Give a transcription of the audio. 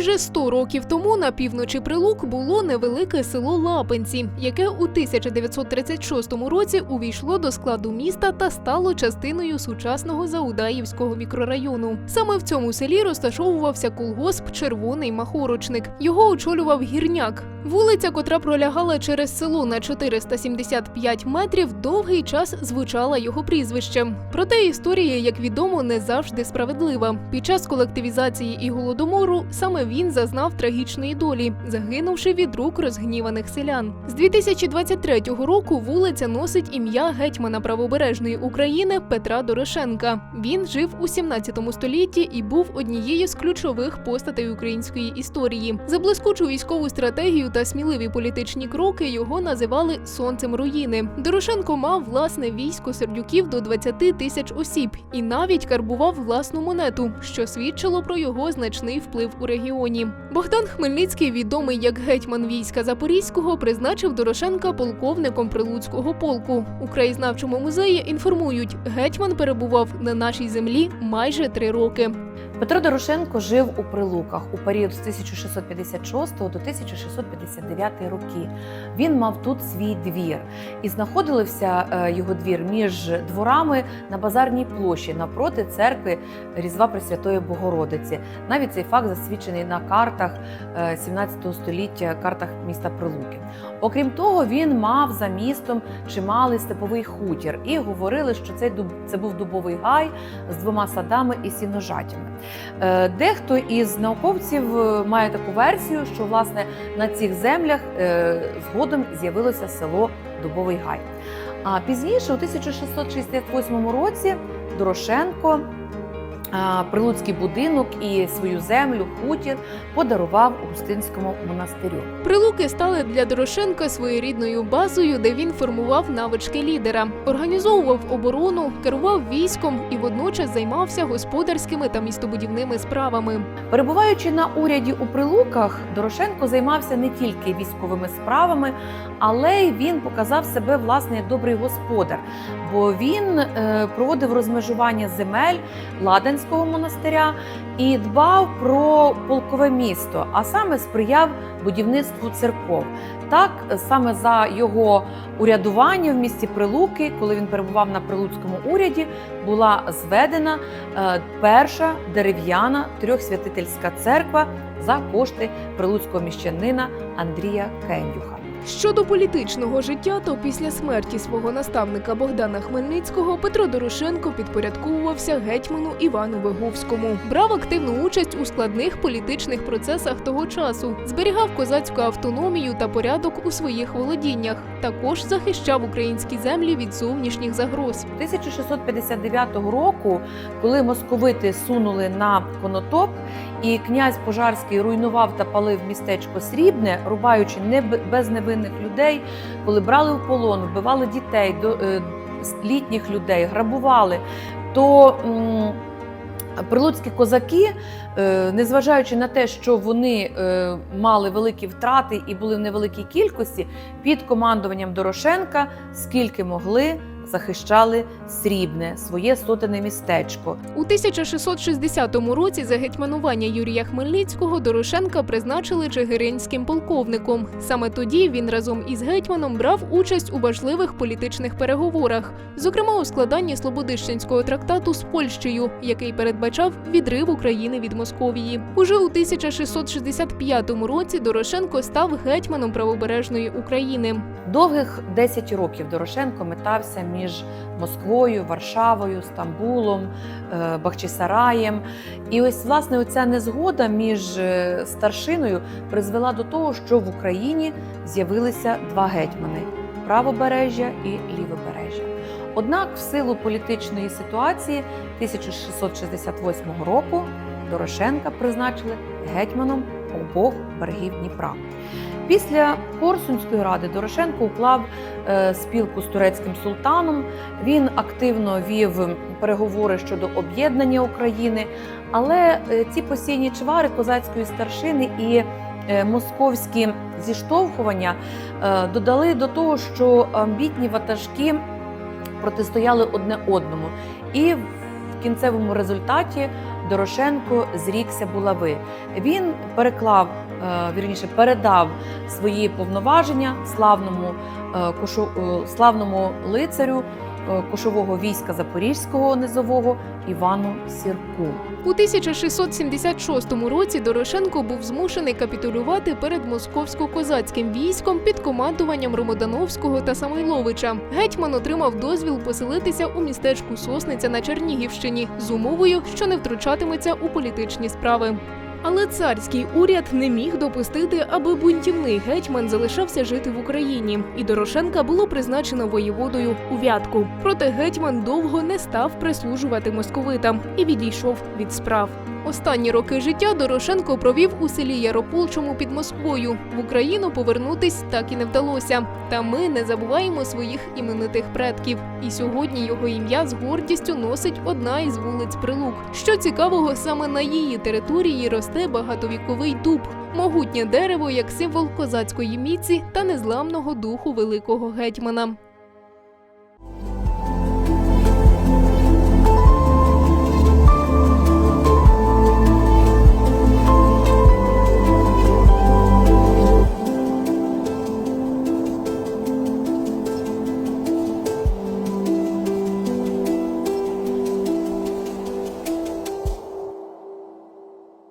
Майже 100 років тому на півночі Прилук було невелике село Лапенці, яке у 1936 році увійшло до складу міста та стало частиною сучасного Заудаївського мікрорайону. Саме в цьому селі розташовувався колгосп Червоний Махорочник. Його очолював гірняк. Вулиця, котра пролягала через село на 475 метрів, довгий час звучала його прізвищем. Проте історія, як відомо, не завжди справедлива. Під час колективізації і голодомору саме він зазнав трагічної долі, загинувши від рук розгніваних селян. З 2023 року вулиця носить ім'я гетьмана правобережної України Петра Дорошенка. Він жив у 17 столітті і був однією з ключових постатей української історії. За блискучу військову стратегію та сміливі політичні кроки його називали сонцем руїни. Дорошенко мав власне військо сердюків до 20 тисяч осіб і навіть карбував власну монету, що свідчило про його значний вплив у регіоні. Богдан Хмельницький, відомий як гетьман війська Запорізького, призначив Дорошенка полковником Прилуцького полку. У краєзнавчому музеї інформують, гетьман перебував на нашій землі майже три роки. Петро Дорошенко жив у Прилуках у період з 1656 до 1659 роки. Він мав тут свій двір, і знаходився е, його двір між дворами на базарній площі навпроти церкви Різдва Пресвятої Богородиці. Навіть цей факт засвідчений на картах е, 17 століття, картах міста Прилуки. Окрім того, він мав за містом чималий степовий хутір, і говорили, що дуб це був дубовий гай з двома садами і сіножатями. Е, Дехто із науковців е, має таку версію, що власне на цих землях е, згодом з'явилося село Дубовий Гай. А пізніше, у 1668 році, Дорошенко Прилуцький будинок і свою землю, хутір подарував Густинському монастирю. Прилуки стали для Дорошенка своєрідною базою, де він формував навички лідера, організовував оборону, керував військом і водночас займався господарськими та містобудівними справами. Перебуваючи на уряді у Прилуках, Дорошенко займався не тільки військовими справами, але й він показав себе власне як добрий господар, бо він е, проводив розмежування земель Ладенського монастиря і дбав про полкове місто, а саме сприяв будівництву церков. Так, саме за його урядування в місті Прилуки, коли він перебував на прилуцькому уряді, була зведена е, перша дерев'яна трьохсвятительська церква за кошти прилуцького міщанина Андрія Кендюха. Щодо політичного життя, то після смерті свого наставника Богдана Хмельницького Петро Дорошенко підпорядковувався гетьману Івану Виговському, брав активну участь у складних політичних процесах того часу, зберігав козацьку автономію та порядок у своїх володіннях. Також захищав українські землі від зовнішніх загроз. 1659 року, коли московити сунули на конотоп, і князь Пожарський руйнував та палив містечко Срібне, рубаючи не без невинних людей, коли брали в полон, вбивали дітей, до, е, літніх людей, грабували, то прилуцькі козаки, е, незважаючи на те, що вони е, мали великі втрати і були в невеликій кількості, під командуванням Дорошенка, скільки могли, захищали срібне своє сотене містечко. У 1660 році за гетьманування Юрія Хмельницького Дорошенка призначили чигиринським полковником. Саме тоді він разом із гетьманом брав участь у важливих політичних переговорах, зокрема у складанні Слободищенського трактату з Польщею, який передбачав відрив України від Московії. Уже у 1665 році Дорошенко став гетьманом правобережної України. Довгих 10 років Дорошенко метався між Москвою, Варшавою, Стамбулом, е, Бахчисараєм. І ось власне оця незгода між е, старшиною призвела до того, що в Україні з'явилися два гетьмани правобережжя і лівобережжя. Однак, в силу політичної ситуації 1668 року Дорошенка призначили гетьманом обох берегів Дніпра. Після Корсунської ради Дорошенко уклав е, спілку з турецьким султаном. Він активно вів переговори щодо об'єднання України, але е, ці постійні чвари козацької старшини і е, московські зіштовхування додали до того, що амбітні ватажки протистояли одне одному. І в кінцевому результаті Дорошенко зрікся булави. Він переклав, вірніше, передав свої повноваження славному, е, кошу, е, славному лицарю е, кошового війська Запорізького низового Івану Сірку. У 1676 році Дорошенко був змушений капітулювати перед московсько-козацьким військом під командуванням Ромодановського та Самойловича. Гетьман отримав дозвіл поселитися у містечку Сосниця на Чернігівщині з умовою, що не втручатиметься у політичні справи. Але царський уряд не міг допустити, аби бунтівний гетьман залишався жити в Україні, і Дорошенка було призначено воєводою у Вятку. Проте гетьман довго не став прислужувати московитам і відійшов від справ. Останні роки життя Дорошенко провів у селі Ярополчому під Москвою. В Україну повернутись так і не вдалося. Та ми не забуваємо своїх іменитих предків. І сьогодні його ім'я з гордістю носить одна із вулиць Прилук. Що цікавого, саме на її території росте багатовіковий дуб, могутнє дерево як символ козацької міці та незламного духу великого гетьмана.